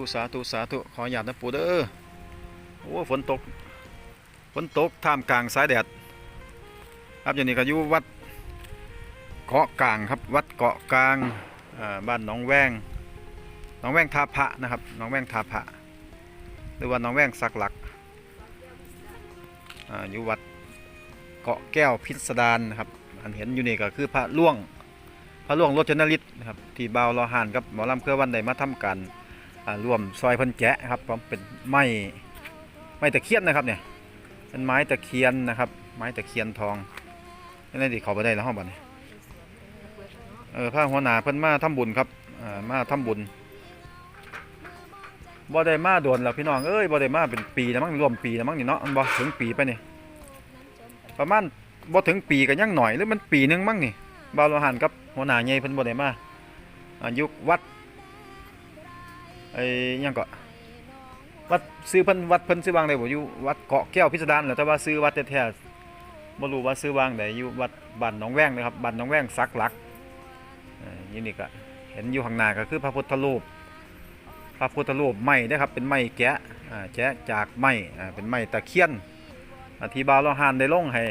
ธุสาธุสาธุขอหยาดนะปู่เด้อโอ้ฝนตกฝนตกท่ามกลางสายแดดครับอย่างนี้ก็อยู่วัดเกาะกลางครับวัดเกาะกลางบ้านหนองแวงหนองแวงทาพระนะครับหนองแวงทาพระหรือว่าหนองแวงสักหลักอยู่วัดเกาะแก้วพิสดารนะครับอันเห็นอยู่นี่ก็คือพระล่วงพระหลวงโรจนฤทธิ์นะครับที่บ่าวรอหานกับหมอลำเครือวันใดมาทำการ ร่วมซอยพิ่นแกะครับผมเป็นไม้ไม้ตะเคียนนะครับเนี่ยเป็นไม้ตะเคียนนะครับ ไม้ตะเคียนทองนี่นที่เขาไปได้แล้วห้องบัดนี้เออพระหัวหน้าเพิ่นมาทำบุญครับอ่ามาทำบุญบ่ได้มาโดนแล้วพี่น้องเอ้ยบ่ได้มาเป็นปีแล้วมั้งรวมปีแล้วมั้งนี่เนาะบ่ถึงปีไปนี่ประมาณบ่ถึงปีก็ยังหน่อยหรือมันปีนึงมั้งนี่บ่าวโลหันกับหัวหน้าใหญ่เพิ่นบ่ได้มาอายุวัด ไอ้ยังก็วัดซื้อเพิ่นวัดเพิ่นซื้อวางได้บ่อยู่วัดเกาะแก้วพิสดารแหละแต่ว่าซื้อวัดแท้ๆบ่รู้ว่าซื้อวางใดอยู่วัดบ้านหนองแวงนะครับบ้านหนองแวงสักหลักเอ่นี่ก็เห็นอยู่ข้างหน้าก็คือพระพุทธรูปพระพุทธรูปไม้นะครับเป็นไม้แกะแกะจากไม้อ่เป็นไม้ตะเคียนอ่าที่บ่าลหันได้ลงให้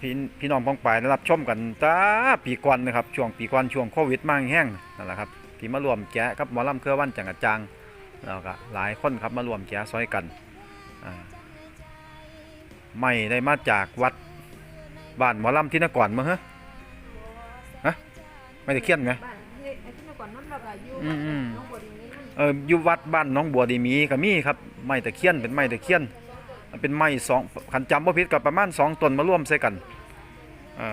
พี่พี่น้องป้องปายได้รับชมกันจ้าปีก่อนนะครับช่วงปีก่อนช่วงโควิดมาแห้งนั่นแหละครับ ที่มารวมแกะกับหมอลำเครือวันจังกะจังแล้วก็หลายคนครับมารวมแกะซอยกันอ่าไม่ได้มาจากวัดบ้านหมอลำที่นครมาเหรอฮะไม่ได้เขียนไงบ้านเฮ้ยไอ้ที่เมื่อก่อนนั่นเราก็อยู่อืมอืมน้องบัวดีนี้นั่นเอออยู่วัดบ้านหน้องบัวดีมีก็มีครับไม้ตะเคียนเป็นไม้ตะเคียนเป็นไม้สองขันจำบ่ผิดกับประมาณสองต้นมาร่วมใส่กันอ่า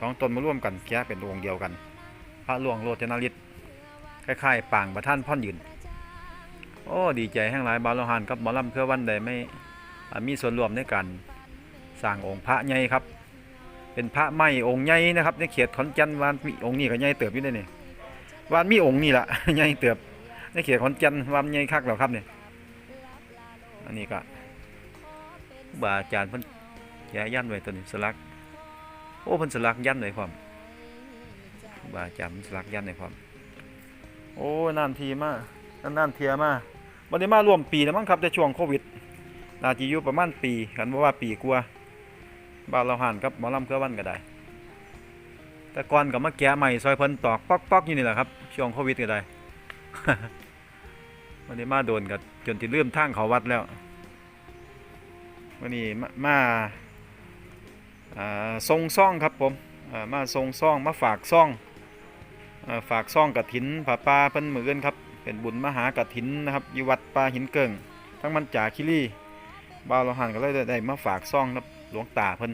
สองต้นมาร่วมกันแก้เป็นองค์เดียวกัน พระหลวงโรจนฤทธิ์ คล้ายๆปางประท่านพ่อนยืน โอ้ดีใจแห่งหลายบาลหานกับหมอลำเพื่อวันใดไม่มีส่วนร่วมในการสร้างองค์พระใหญ่ครับ เป็นพระไม้องค์ใหญ่นะครับในเขตขอนแก่นวานมีองค์นี้ก็ใหญ่เติบอยู่ได้เนี่ยวานมีองค์นี่ละใหญ่เติบในเขตขอนแก่นวามใหญ่คักแล้วครับเนี่ยอันนี้ก็บาอาจารย์พิ่นแกยันไว้ตัวนี้สลัก โอ้พิ่นสลักยันไว้พร้อมบาอาจารย์เพิ่นสลักยันไว้พร้อม โอ้นานทีมากนานๆเทียมาบ่ได้มารวมปีแล้วมั้งครับในช่วงโควิดนาจะอยู่ประมาณปีกันว่าปีกว่าบ้านเราหันกับหมอลำเครือวันก็ได้ แต่ก่อนก็มาแกะใหม่ซอยเพิ่นตอกป๊อกๆอกอยู่นี่แหละครับช่วงโควิดก็ได้วันนี้มาโดนกับจนที่เริ่มทางเขาวัดแล้ววันนี้มามาอ่าทรงซ่องครับผมมาทรงซ่องมาฝากซ่องอ่า ฝากซ่องกระถินผาป่าเพิ่นมืออนครับเป็นบุญมหากระถินนะครับอยู่วัดป่าหินเกิงทั้งมันจ่าคิรีบ่าวเราหันก็เลยได้ได้มาฝากซ่องครับหลวงตาเพิ่น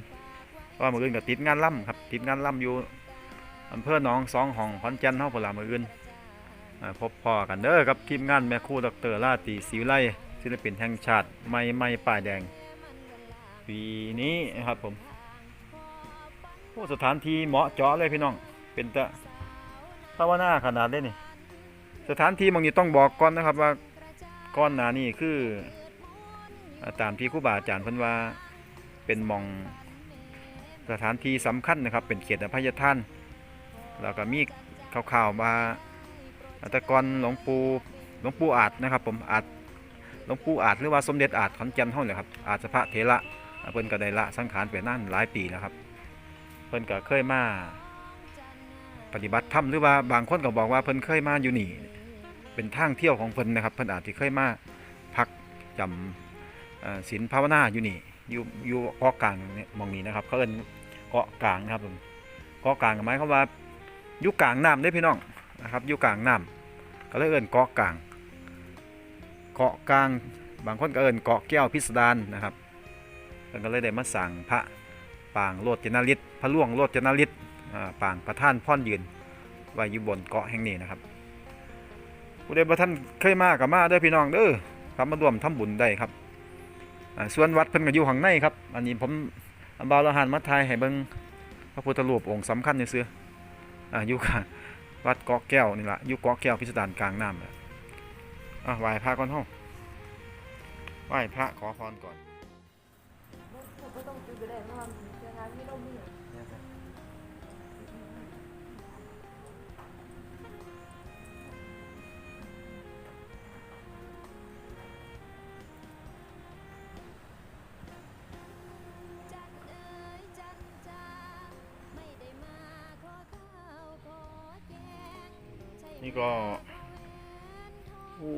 เพราะว่ามืออนก็ติดงานล่ำครับติดงานล่ำอยู่อำเภอหนองสองห้องขอนแก่นเฮาพล่ะมืออนอ่าพบพ่อกันเด้อครับทีมงานแม่คู่ดรลาตีศรีวิไลศิลปินแห่งชาติไม่ไม่ป้ายแดงปีนี้นะครับผมโอ้สถานที่เหมาะเจาะเลยพี่น้องเป็นตะ ภาวนาขนาดเลยนี่ สถานที่มองนี้ต้องบอกก่อนนะครับว่าก้อนนานี่คืออ่าตามที่ครูบาอาจารย์พิ่นว่าเป็นมองสถานที่สำคัญนะครับ เป็นเขตอภัยทานแล้วก็มีข่าวๆมาอัตกรหลวงปู่หลวงปู่อาจนะครับ ผมอาจหลวงปู่อาจหรือว่าสมเด็จอาจขอนแก่นเท่าเลยครับอาจสภะเถระเพิ่นก็ได้ละสังขารไปนั่นหลายปีแล้วครับ เพิ่นก็เคยมา ปฏิบัติธรรมหรือว่าบางคนก็บอกว่าเพิ่นเคยมาอยู่นี่ เป็นทางเที่ยวของเพิ่นนะครับเพิ่นอาจจะเคยมาพักจำศีลภาวนาอยู่นี่อยู่อยู่เกาะกลางเนี่ยมองนี้นะครับเขาเอิ้นเกาะกลางนะครับผมเกาะกลางหมายความว่าอยู่กลางน้ำได้พี่น้องนะครับอยู่กลางน้ำก็เลยเอิ้นเกาะกลาง เกาะกลาง บางคนก็เอิ้นเกาะแก้วพิสดารนะครับก็เลยได้มาสั่งพระปางโลดเจนาริศพระล่วงโลดเจนาริศอ่า ปางประท่านพ่อนยืนไว้อยู่บนเกาะแห่งนี้นะครับผู้ใดบ่ท่านเคยมากับมาเด้อพี่น้องเด้อครับมาร่วมทำบุญได้ครับส่วนวัดเพิ่นก็อยู่ข้างในครับ อันนี้ผมอันบาวละหานมาทายให้เบิ่งพระพุทธรูปองค์สำคัญในเสื้ออ่าอยู่ข้างวัดเกาะแก้วนี่แหละอยู่เกาะแก้วพิสดารกลางน้ำแหละอะไหว้พระก่อนห้องไหว้พระขอพรก่อน นี่ก็โอ้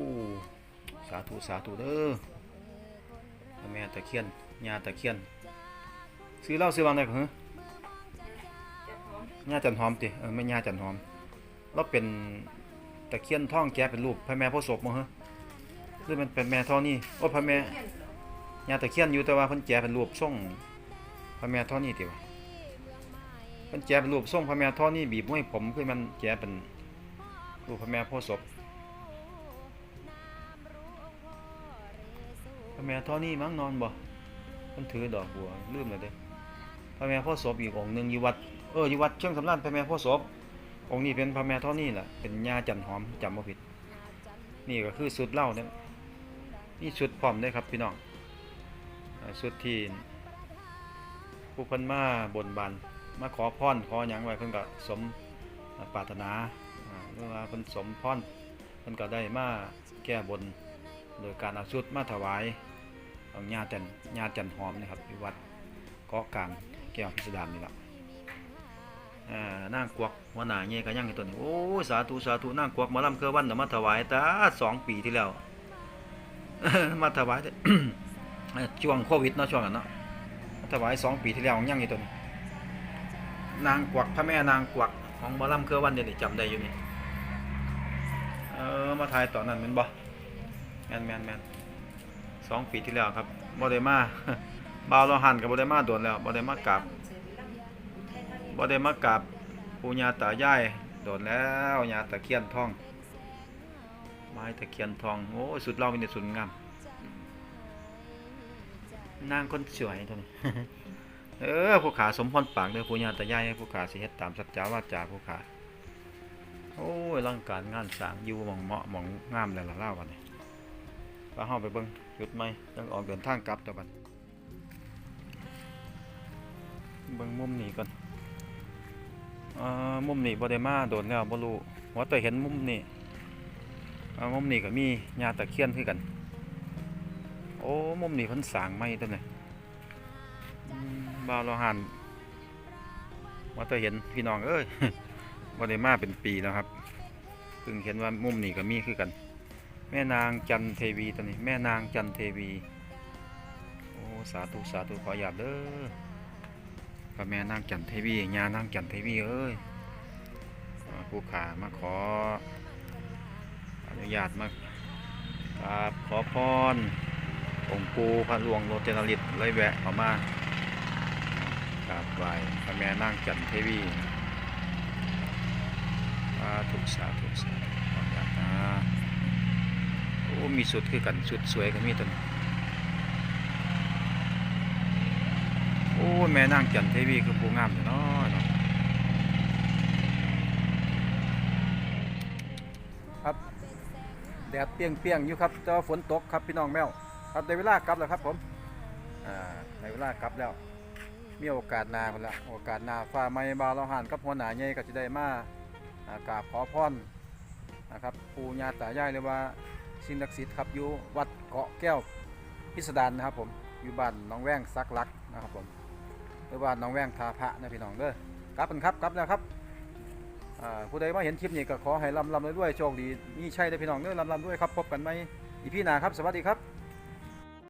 สาธุสาธุเด้อพระแม่ตะเคียนญาตะเคียน ซื้อเหล้าซื้อวางได้เหรอจัดหอมญาจันหอมติเออไม่ญาจันหอมเราเป็นตะเคียนท่องแกะเป็นรูปพระแม่โพธิ์ศพมั้งฮะหรือมันเป็นแม่ท่อนี่โอ้พระแม่เขียนเหรอญาตะเคียนอยู่แต่ว่าเพิ่นแกะเป็นรูปทรงพระแม่ท่อนี่ติวะเพิ่นแกะเป็นรูปทรงพระแม่ท่อนี่บีบห้วยผมคือมันแกะเป็น รูปพระแม่โพธิ์ศพพระแม่ท่อนี่มั้งนอนบ่เพิ่นถือดอกบัวลืมแล้วเด้พระแม่โพธิ์ศพอีกองหนึ่งอยู่วัดเอออยู่วัดเชิงสำรานพระแม่โพธิ์ศพองค์นี้เป็นพระแม่ท่อนี่แหละเป็นญาจันหอมจำบ่ผิด นี่ก็คือสุดเล้าเนี่ยนี่ชุดพร้อมได้ครับพี่น้องสุดที่ผู้พิ่นมาบนบานมาขอพรขอหยังไว้เพิ่นก็สมปรารถนา อ่าหรือว่าเพิ่นสมพรเพิ่นก็ได้มาแก้บน โดยการเอาชุดมาถวายเอาญาจันญาจันหอมนะครับที่วัดเกาะกลางแก้วพิสดารนี่แหล่ะอ่านางกวักหัวหน้าเงี้ยก็ยังไอตัวนี้โอ้สาธุสาธุนางกวักมาลำเครือวันมาถวายตาสองปีที่แล้วมาถวายช่วงโควิดเนาะช่วงนั้นเนาะถวายสองปีที่แล้วยังอยู่ตัวนี้นางกวักพระแม่นางกวักของมอลำเครือวันเดี๋ยวจำได้อยู่นี่ ออมาถ่ายตอนนั้นแมันบ่แมนแมนแมนสองปีที่แล้วครับบ่ได้มาบ่าวเราหันกับบ่ได้มาโดนแล้วบ่ได้มากราบบ่ได้มากราบปู่ย่าตายายโดนแล้วยาตะเคียนทอง ไม้ตะเคียนทองโอ้สุดเรามีแต่สุดงามนางคนสวยตัวนี้เออผู้ขาสมพรปากเด้อผู้ญาตายายผู้ขาสิเฮ็ดตามสัจจาวาจาผู้ขา โอ้ยร่างการงานสางอยู่มองเหมาะมองงามแล้วล่ะล่าวันนี้ไปเฮาไปเบิ่งจุดใหมยังออกเดินทางกลับตะบัดเบิ่งมุมนี้ก่อนอ่ามุมนี้บ่ได้มาโดนแล้วบ่รู้ว่าแต่เห็นมุมนี้อ่ามุมนี้ก็มีญาตะเคียนคือกัน โอ้มุมนี้เพิ่นสางใหม่ตัวนี้บ่าวเราหันว่าแต่เห็นพี่น้องเอ้ย บ่ได้มาเป็นปีแล้วครับเพิ่งเห็นว่ามุมนี้ก็มีคือกัน แม่นางจันเทวีตัวนี้ แม่นางจันเทวี โอ้สาธุสาธุขอหยาบเด้อพระแม่นางจันเทวีญานางจันเทวีเอ้ยผู้ขามาขออนุญาตมากราบขอพรองค์ปูพระหลวงโรเจนฤทธิ์เลยแวะเข้ามากราบไหว้พระแม่นางจันเทวีาธุสาธุสาธุขออนุญาตนะโอ้มีสุดคือกันสุดสวยก็มีตัวนี้โอ้แม่นางจันเทวีคือผู้งามเนาะครับแดดเปรียงๆอยู่ครับแต่ว่าฝนตกครับพี่น้องแมวครับได้เวลากลับแล้วครับผมอ่าได้เวลากลับแล้ว มีโอกาสหนาพุ่นละโอกาสหนาฟ้าไม่บาเราหันกับหัวหน้าใหญ่ก็จะได้มาอ่า กราบขอพรนะครับปู่ย่าตายายหรือว่าสิ่งศักดิ์สิทธิ์ครับอยู่วัดเกาะแก้วพิสดารนะครับผมอยู่บ้านน้องแว้งซักลักนะครับผมหรือว่าน้องแว้งทาพระนะพี่น้องเด้อกลับกันครับกลับแล้วครับผู้ใดมาเห็นคลิปนี้ก็ขอให้ลำลำด้วยโชคดีมีชัยได้อพี่น้องเด้อลำลำด้วยครับพบกันไหมอีพี่นาครับสวัสดีครับ